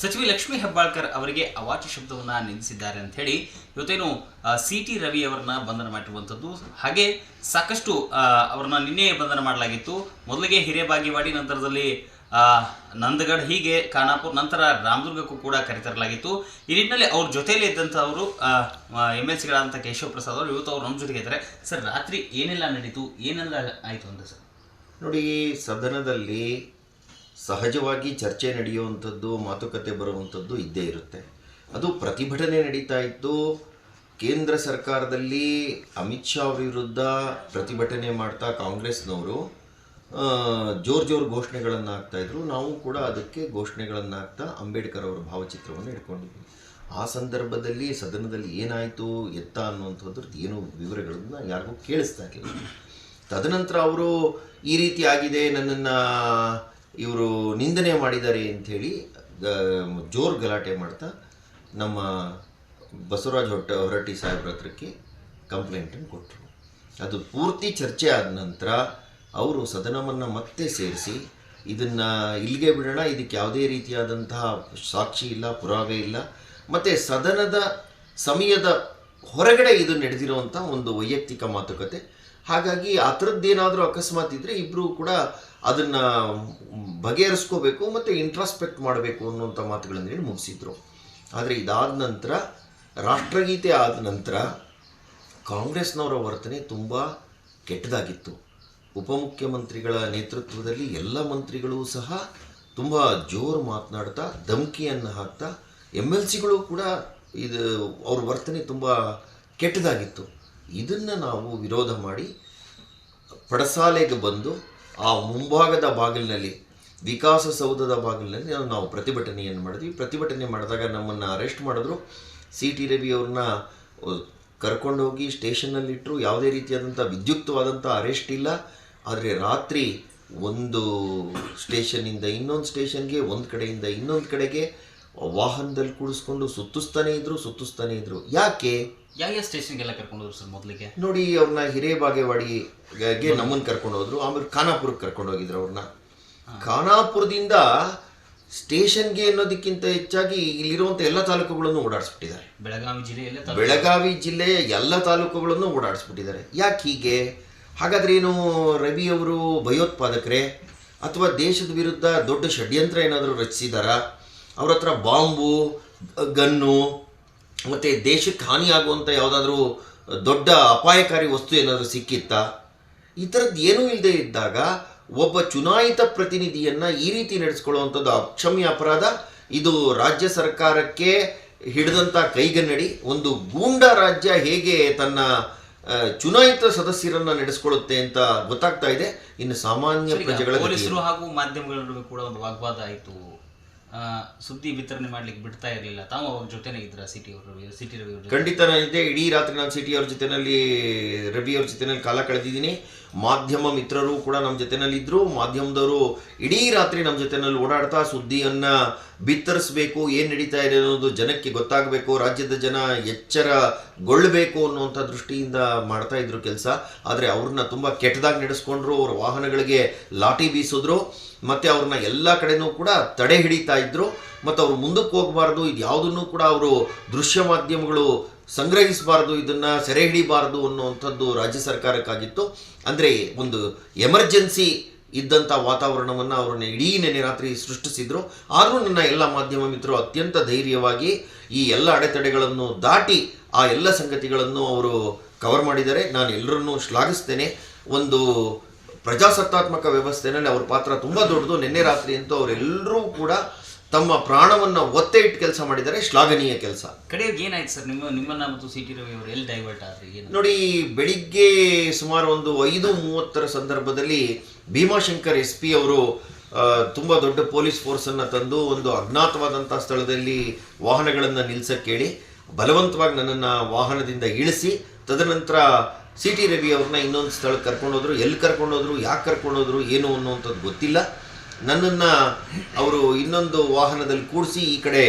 ಸಚಿವೆ ಲಕ್ಷ್ಮಿ ಹೆಬ್ಬಾಳ್ಕರ್ ಅವರಿಗೆ ಅವಾಚ್ಯ ಶಬ್ದವನ್ನು ನಿಂದಿಸಿದ್ದಾರೆ ಅಂತ ಹೇಳಿ ಇವತ್ತೇನು ಸಿ ಟಿ ರವಿ ಅವರನ್ನ ಬಂಧನ ಮಾಡಿರುವಂಥದ್ದು. ಹಾಗೆ ಸಾಕಷ್ಟು ಅವ್ರನ್ನ ನಿನ್ನೆ ಬಂಧನ ಮಾಡಲಾಗಿತ್ತು. ಮೊದಲಿಗೆ ಹಿರೇಬಾಗಿವಾಡಿ ನಂತರದಲ್ಲಿ ನಂದಗಢ, ಹೀಗೆ ಖಾನಾಪುರ್, ನಂತರ ರಾಮದುರ್ಗಕ್ಕೂ ಕೂಡ ಕರೆತರಲಾಗಿತ್ತು. ಈ ನಿಟ್ಟಿನಲ್ಲಿ ಅವ್ರ ಜೊತೆಯಲ್ಲೇ ಇದ್ದಂಥವರು ಎಂ ಎಲ್ ಸಿಗಳಾದಂಥ ಕೇಶವ ಪ್ರಸಾದ್ ಅವರು ಇವತ್ತು ಅವ್ರು ನಮ್ಮ ಜೊತೆಗೆ ಇದ್ದಾರೆ. ಸರ್, ರಾತ್ರಿ ಏನೆಲ್ಲ ನಡೀತು? ಏನೆಲ್ಲ ಆಯಿತು ಅಂತ ಸರ್? ನೋಡಿ ಸದನದಲ್ಲಿ ಸಹಜವಾಗಿ ಚರ್ಚೆ ನಡೆಯುವಂಥದ್ದು, ಮಾತುಕತೆ ಬರುವಂಥದ್ದು ಇದ್ದೇ ಇರುತ್ತೆ. ಅದು ಪ್ರತಿಭಟನೆ ನಡೀತಾ ಇತ್ತು ಕೇಂದ್ರ ಸರ್ಕಾರದಲ್ಲಿ ಅಮಿತ್ ಶಾ ವಿರುದ್ಧ ಪ್ರತಿಭಟನೆ ಮಾಡ್ತಾ ಕಾಂಗ್ರೆಸ್ನವರು ಜೋರ್ ಜೋರ್ ಘೋಷಣೆಗಳನ್ನು ಹಾಕ್ತಾ ಇದ್ರು. ನಾವು ಕೂಡ ಅದಕ್ಕೆ ಘೋಷಣೆಗಳನ್ನು ಹಾಕ್ತಾ ಅಂಬೇಡ್ಕರ್ ಅವರ ಭಾವಚಿತ್ರವನ್ನು ಇಟ್ಕೊಂಡಿದ್ವಿ. ಆ ಸಂದರ್ಭದಲ್ಲಿ, ಸದನದಲ್ಲಿ ಏನಾಯಿತು, ಎತ್ತ ಅನ್ನುವಂಥದ್ರದ್ದು ಏನೂ ವಿವರಗಳನ್ನು ಯಾರಿಗೂ ಕೇಳಿಸ್ತಾ ಇರಲಿಲ್ಲ. ತದನಂತರ ಅವರು, ಈ ರೀತಿ ಆಗಿದೆ, ನನ್ನನ್ನು ಇವರು ನಿಂದನೆ ಮಾಡಿದ್ದಾರೆ ಅಂಥೇಳಿ ಜೋರ್ ಗಲಾಟೆ ಮಾಡ್ತಾ ನಮ್ಮ ಬಸವರಾಜ್ ಹೊಟ್ಟ, ಹೊರಟ್ಟಿ ಸಾಹೇಬ್ರ ಹತ್ರಕ್ಕೆ ಕಂಪ್ಲೇಂಟನ್ನು ಕೊಟ್ಟರು. ಅದು ಪೂರ್ತಿ ಚರ್ಚೆ ಆದ ನಂತರ ಅವರು ಸದನವನ್ನು ಮತ್ತೆ ಸೇರಿಸಿ, ಇದನ್ನು ಇಲ್ಲಿಗೆ ಬಿಡೋಣ, ಇದಕ್ಕೆ ಯಾವುದೇ ರೀತಿಯಾದಂತಹ ಸಾಕ್ಷಿ ಇಲ್ಲ, ಪುರಾವೆ ಇಲ್ಲ, ಮತ್ತು ಸದನದ ಸಮಯದ ಹೊರಗಡೆ ಇದು ನಡೆದಿರುವಂಥ ಒಂದು ವೈಯಕ್ತಿಕ ಮಾತುಕತೆ. ಹಾಗಾಗಿ ಆ ಥರದ್ದೇನಾದರೂ ಅಕಸ್ಮಾತ್ ಇದ್ದರೆ ಇಬ್ಬರೂ ಕೂಡ ಅದನ್ನು ಬಗೆಹರಿಸ್ಕೋಬೇಕು ಮತ್ತು ಇಂಟ್ರಾಸ್ಪೆಕ್ಟ್ ಮಾಡಬೇಕು ಅನ್ನುವಂಥ ಮಾತುಗಳನ್ನು ಹೇಳಿ ಮುಗಿಸಿದ್ರು. ಆದರೆ ಇದಾದ ನಂತರ, ರಾಷ್ಟ್ರಗೀತೆ ಆದ ನಂತರ ಕಾಂಗ್ರೆಸ್ನವರ ವರ್ತನೆ ತುಂಬ ಕೆಟ್ಟದಾಗಿತ್ತು. ಉಪಮುಖ್ಯಮಂತ್ರಿಗಳ ನೇತೃತ್ವದಲ್ಲಿ ಎಲ್ಲ ಮಂತ್ರಿಗಳು ಸಹ ತುಂಬ ಜೋರು ಮಾತನಾಡ್ತಾ, ಧಮಕಿಯನ್ನು ಹಾಕ್ತಾ ಎಂ ಎಲ್ ಸಿಗಳು ಕೂಡ ಇದು ಅವ್ರ ವರ್ತನೆ ತುಂಬ ಕೆಟ್ಟದಾಗಿತ್ತು. ಇದನ್ನು ನಾವು ವಿರೋಧ ಮಾಡಿ, ಪಡಸಾಲೆಗೆ ಬಂದು ಆ ಮುಂಭಾಗದ ಬಾಗಿಲಿನಲ್ಲಿ ವಿಕಾಸಸೌಧದ ಬಾಗಿಲಿನಲ್ಲಿ ನಾವು- ಪ್ರತಿಭಟನೆಯನ್ನು ಮಾಡಿದ್ವಿ. ಪ್ರತಿಭಟನೆ ಮಾಡಿದಾಗ ನಮ್ಮನ್ನು ಅರೆಸ್ಟ್ ಮಾಡಿದ್ರು. ಸಿ ಟಿ ರವಿ ಅವ್ರನ್ನ ಕರ್ಕೊಂಡೋಗಿ ಸ್ಟೇಷನ್ನಲ್ಲಿಟ್ಟರು ಯಾವುದೇ ರೀತಿಯಾದಂಥ ವಿದ್ಯುಕ್ತವಾದಂಥ ಅರೆಸ್ಟ್ ಇಲ್ಲ. ಆದರೆ ರಾತ್ರಿ ಒಂದು ಸ್ಟೇಷನ್ನಿಂದ ಇನ್ನೊಂದು ಸ್ಟೇಷನ್ಗೆ, ಒಂದು ಕಡೆಯಿಂದ ಇನ್ನೊಂದು ಕಡೆಗೆ ವಾಹನದಲ್ಲಿ ಕೂಡಿಸ್ಕೊಂಡು ಸುತ್ತಿಸ್ತಾನೆ ಇದ್ರು ಸುತ್ತಿಸ್ತಾನೆ ಇದ್ರು. ಯಾಕೆ? ಯಾವ ಯಾವ ಸ್ಟೇಷನ್ಗೆಲ್ಲ ಕರ್ಕೊಂಡು ಹೋದ್ರು ಸರ್ ಮೊದಲಿಗೆ? ನೋಡಿ ಅವ್ರನ್ನ ಹಿರೇಬಾಗೇವಾಡಿಗೆ ನಮ್ಮನ್ನು ಕರ್ಕೊಂಡು ಹೋದ್ರು ಆಮೇಲೆ ಖಾನಾಪುರಕ್ಕೆ ಕರ್ಕೊಂಡು ಹೋಗಿದ್ರು ಅವ್ರನ್ನ ಖಾನಾಪುರದಿಂದ ಸ್ಟೇಷನ್ಗೆ ಅನ್ನೋದಕ್ಕಿಂತ ಹೆಚ್ಚಾಗಿ ಇಲ್ಲಿರುವಂಥ ಎಲ್ಲ ತಾಲೂಕುಗಳನ್ನು ಓಡಾಡಿಸ್ಬಿಟ್ಟಿದ್ದಾರೆ. ಬೆಳಗಾವಿ ಜಿಲ್ಲೆಯಲ್ಲೇ ಬೆಳಗಾವಿ ಜಿಲ್ಲೆಯ ಎಲ್ಲ ತಾಲೂಕುಗಳನ್ನು ಓಡಾಡಿಸ್ಬಿಟ್ಟಿದ್ದಾರೆ. ಯಾಕೆ ಹೀಗೆ? ಹಾಗಾದ್ರೆ ಏನು ರವಿ ಅವರು ಭಯೋತ್ಪಾದಕರೇ ಅಥವಾ ದೇಶದ ವಿರುದ್ಧ ದೊಡ್ಡ ಷಡ್ಯಂತ್ರ ಏನಾದರೂ ರಚಿಸಿದಾರಾ? ಅವ್ರ ಹತ್ರ ಬಾಂಬು ಗನ್ನು ಮತ್ತು ದೇಶಕ್ಕೆ ಹಾನಿಯಾಗುವಂಥ ಯಾವುದಾದ್ರೂ ದೊಡ್ಡ ಅಪಾಯಕಾರಿ ವಸ್ತು ಏನಾದರೂ ಸಿಕ್ಕಿತ್ತಾ? ಈ ಥರದ್ದು ಏನೂ ಇಲ್ಲದೆ ಇದ್ದಾಗ ಒಬ್ಬ ಚುನಾಯಿತ ಪ್ರತಿನಿಧಿಯನ್ನ ಈ ರೀತಿ ನಡೆಸ್ಕೊಳ್ಳುವಂಥದ್ದು ಅಕ್ಷಮ್ಯ ಅಪರಾಧ. ಇದು ರಾಜ್ಯ ಸರ್ಕಾರಕ್ಕೆ ಹಿಡಿದಂಥ ಕೈಗನ್ನಡಿ. ಒಂದು ಗೂಂಡ ರಾಜ್ಯ ಹೇಗೆ ತನ್ನ ಚುನಾಯಿತ ಸದಸ್ಯರನ್ನ ನಡೆಸ್ಕೊಳ್ಳುತ್ತೆ ಅಂತ ಗೊತ್ತಾಗ್ತಾ ಇದೆ. ಇನ್ನು ಸಾಮಾನ್ಯ ಪ್ರಜೆಗಳ ಪೊಲೀಸರು ಹಾಗೂ ಮಾಧ್ಯಮಗಳ ನಡುವೆ ಕೂಡ ಒಂದು ವಾಗ್ವಾದ ಆಯಿತು. ಸುದ್ದಿ ವಿತರಣೆ ಮಾಡ್ಲಿಕ್ಕೆ ಬಿಡ್ತಾ ಇರಲಿಲ್ಲ. ತಾವು ಅವ್ರ ಜೊತೆನೇ ಇದ್ರ ಸಿಟಿ ಅವರು ಸಿಟಿ ರವಿ ಅವರು ಖಂಡಿತ ನಾನಿದ್ದೆ ಇಡೀ ರಾತ್ರಿ ನಾನು ಸಿಟಿ ಅವ್ರ ಜೊತೆನಲ್ಲಿ, ರವಿ ಅವ್ರ ಜೊತೆನಲ್ಲಿ ಕಾಲ ಕಳೆದಿದ್ದೀನಿ. ಮಾಧ್ಯಮ ಮಿತ್ರರು ಕೂಡ ನಮ್ಮ ಜೊತೆನಲ್ಲಿ ಇದ್ರು ಮಾಧ್ಯಮದವರು ಇಡೀ ರಾತ್ರಿ ನಮ್ಮ ಜೊತೆನಲ್ಲಿ ಓಡಾಡ್ತಾ ಸುದ್ದಿಯನ್ನು ಬಿತ್ತರಿಸಬೇಕು, ಏನು ನಡೀತಾ ಇದೆ ಅನ್ನೋದು ಜನಕ್ಕೆ ಗೊತ್ತಾಗಬೇಕು, ರಾಜ್ಯದ ಜನ ಎಚ್ಚರಗೊಳ್ಳಬೇಕು ಅನ್ನುವಂಥ ದೃಷ್ಟಿಯಿಂದ ಮಾಡ್ತಾ ಇದ್ರು ಕೆಲಸ. ಆದರೆ ಅವ್ರನ್ನ ತುಂಬ ಕೆಟ್ಟದಾಗಿ ನಡೆಸ್ಕೊಂಡ್ರು, ಅವ್ರ ವಾಹನಗಳಿಗೆ ಲಾಠಿ ಬೀಸಿದ್ರು, ಮತ್ತೆ ಅವ್ರನ್ನ ಎಲ್ಲ ಕಡೆನೂ ಕೂಡ ತಡೆ ಹಿಡಿತಾ ಇದ್ರು. ಮತ್ತು ಅವರು ಮುಂದಕ್ಕೆ ಹೋಗಬಾರ್ದು, ಇದು ಯಾವುದನ್ನು ಕೂಡ ಅವರು ದೃಶ್ಯ ಮಾಧ್ಯಮಗಳು ಸಂಗ್ರಹಿಸಬಾರ್ದು, ಇದನ್ನು ಸೆರೆ ಹಿಡಿಬಾರ್ದು ಅನ್ನುವಂಥದ್ದು ರಾಜ್ಯ ಸರ್ಕಾರಕ್ಕಾಗಿತ್ತು. ಅಂದರೆ ಒಂದು ಎಮರ್ಜೆನ್ಸಿ ಇದ್ದಂಥ ವಾತಾವರಣವನ್ನು ಅವ್ರನ್ನ ಇಡೀ ನೆನೆ ರಾತ್ರಿ ಸೃಷ್ಟಿಸಿದ್ರು. ಆದರೂ ನನ್ನ ಎಲ್ಲ ಮಾಧ್ಯಮ ಮಿತ್ರರು ಅತ್ಯಂತ ಧೈರ್ಯವಾಗಿ ಈ ಎಲ್ಲ ಅಡೆತಡೆಗಳನ್ನು ದಾಟಿ ಆ ಎಲ್ಲ ಸಂಗತಿಗಳನ್ನು ಅವರು ಕವರ್ ಮಾಡಿದ್ದಾರೆ. ನಾನು ಎಲ್ಲರನ್ನೂ ಶ್ಲಾಘಿಸ್ತೇನೆ. ಒಂದು ಪ್ರಜಾಸತ್ತಾತ್ಮಕ ವ್ಯವಸ್ಥೆನಲ್ಲಿ ಅವ್ರ ಪಾತ್ರ ತುಂಬ ದೊಡ್ಡದು. ನಿನ್ನೆ ರಾತ್ರಿ ಅಂತೂ ಅವರೆಲ್ಲರೂ ಕೂಡ ತಮ್ಮ ಪ್ರಾಣವನ್ನು ಒತ್ತೆ ಇಟ್ಟು ಕೆಲಸ ಮಾಡಿದರೆ ಶ್ಲಾಘನೀಯ ಕೆಲಸ. ಕಡೆಗೆ ಏನಾಯ್ತು ಸರ್? ನಿಮ್ಮ ನಿಮ್ಮನ್ನ ಮತ್ತು ಸಿ ಟಿ ರವಿ ಅವರು ಎಲ್ಲಿ ಡೈವರ್ಟ್ ಆದ್ರೆ? ಏನು? ನೋಡಿ ಬೆಳಿಗ್ಗೆ ಸುಮಾರು ಒಂದು ಐದು ಮೂವತ್ತರ ಸಂದರ್ಭದಲ್ಲಿ ಭೀಮಾಶಂಕರ್ ಎಸ್ ಪಿ ಅವರು ತುಂಬ ದೊಡ್ಡ ಪೊಲೀಸ್ ಫೋರ್ಸನ್ನು ತಂದು ಒಂದು ಅಜ್ಞಾತವಾದಂಥ ಸ್ಥಳದಲ್ಲಿ ವಾಹನಗಳನ್ನು ನಿಲ್ಸಕ್ಕೆ ಹೇಳಿ ಬಲವಂತವಾಗಿ ನನ್ನನ್ನು ವಾಹನದಿಂದ ಇಳಿಸಿ ತದನಂತರ ಸಿ ಟಿ ರವಿ ಅವ್ರನ್ನ ಇನ್ನೊಂದು ಸ್ಥಳಕ್ಕೆ ಕರ್ಕೊಂಡೋದ್ರು. ಎಲ್ಲಿ ಕರ್ಕೊಂಡೋದ್ರು? ಯಾಕೆ ಕರ್ಕೊಂಡೋದ್ರು? ಏನು ಅನ್ನುವಂಥದ್ದು ಗೊತ್ತಿಲ್ಲ. ನನ್ನನ್ನು ಅವರು ಇನ್ನೊಂದು ವಾಹನದಲ್ಲಿ ಕೂಡಿಸಿ ಈ ಕಡೆ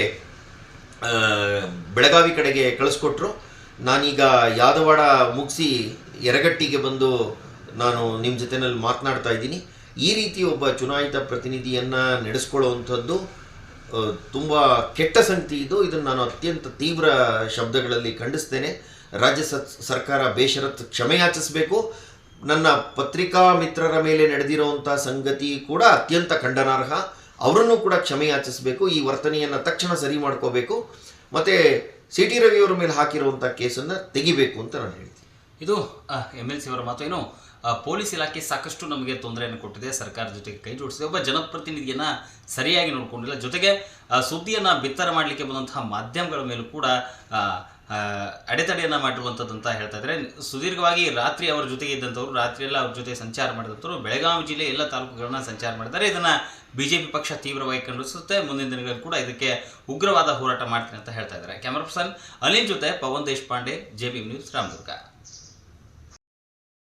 ಬೆಳಗಾವಿ ಕಡೆಗೆ ಕಳಿಸ್ಕೊಟ್ರು. ನಾನೀಗ ಯಾದವಾಡ ಮುಗಿಸಿ ಎರಗಟ್ಟಿಗೆ ಬಂದು ನಾನು ನಿಮ್ಮ ಜೊತೆನಲ್ಲಿ ಮಾತನಾಡ್ತಾ ಇದ್ದೀನಿ. ಈ ರೀತಿ ಒಬ್ಬ ಚುನಾಯಿತ ಪ್ರತಿನಿಧಿಯನ್ನು ನಡೆಸ್ಕೊಳ್ಳುವಂಥದ್ದು ತುಂಬ ಕೆಟ್ಟ ಸಂಗತಿ ಇದು. ಇದನ್ನು ನಾನು ಅತ್ಯಂತ ತೀವ್ರ ಶಬ್ದಗಳಲ್ಲಿ ಖಂಡಿಸ್ತೇನೆ. ರಾಜ್ಯ ಸರ್ಕಾರ ಬೇಷರತ್ ಕ್ಷಮೆಯಾಚಿಸಬೇಕು. ನನ್ನ ಪತ್ರಿಕಾ ಮಿತ್ರರ ಮೇಲೆ ನಡೆದಿರುವಂಥ ಸಂಗತಿ ಕೂಡ ಅತ್ಯಂತ ಖಂಡನಾರ್ಹ. ಅವರನ್ನು ಕೂಡ ಕ್ಷಮೆಯಾಚಿಸಬೇಕು ಈ ವರ್ತನೆಯನ್ನು ತಕ್ಷಣ ಸರಿ ಮಾಡ್ಕೋಬೇಕು, ಮತ್ತು ಸಿ ಟಿ ರವಿಯವರ ಮೇಲೆ ಹಾಕಿರುವಂಥ ಕೇಸನ್ನು ತೆಗಿಬೇಕು ಅಂತ ನಾನು ಹೇಳ್ತೀನಿ. ಇದು ಎಂ ಎಲ್ ಸಿ ಅವರ ಮಾತು ಏನು? ಪೊಲೀಸ್ ಇಲಾಖೆ ಸಾಕಷ್ಟು ನಮಗೆ ತೊಂದರೆಯನ್ನು ಕೊಟ್ಟಿದೆ. ಸರ್ಕಾರ ಜೊತೆಗೆ ಕೈ ಜೋಡಿಸಿದೆ. ಒಬ್ಬ ಜನಪ್ರತಿನಿಧಿಯನ್ನು ಸರಿಯಾಗಿ ನೋಡಿಕೊಂಡಿಲ್ಲ. ಜೊತೆಗೆ ಸುದ್ದಿಯನ್ನು ಬಿತ್ತರ ಮಾಡಲಿಕ್ಕೆ ಬಂದಂತಹ ಮಾಧ್ಯಮಗಳ ಮೇಲೂ ಕೂಡ ಅಡೆತಡೆಯನ್ನು ಮಾಡಿರುವಂಥದ್ದು ಅಂತ ಹೇಳ್ತಾ ಇದ್ದಾರೆ. ಸುದೀರ್ಘವಾಗಿ ರಾತ್ರಿ ಅವರ ಜೊತೆಗೆ ಇದ್ದಂಥವ್ರು ರಾತ್ರಿಯೆಲ್ಲ ಅವ್ರ ಜೊತೆ ಸಂಚಾರ ಮಾಡಿದಂಥವ್ರು, ಬೆಳಗಾವಿ ಜಿಲ್ಲೆ ಎಲ್ಲ ತಾಲೂಕುಗಳನ್ನ ಸಂಚಾರ ಮಾಡಿದ್ದಾರೆ. ಜೆ ಪಿ ಪಕ್ಷ ತೀವ್ರವಾಗಿ ಖಂಡಿಸುತ್ತೆ. ಮುಂದಿನ ದಿನಗಳಲ್ಲಿ ಕೂಡ ಇದಕ್ಕೆ ಉಗ್ರವಾದ ಹೋರಾಟ ಮಾಡ್ತೀನಿ ಅಂತ ಹೇಳ್ತಾ ಇದ್ದಾರೆ. ಕ್ಯಾಮರಾ ಪರ್ಸನ್ ಅನಿಲ್ ಜೊತೆ Pavan Deshpande, J B news, Ramdurg.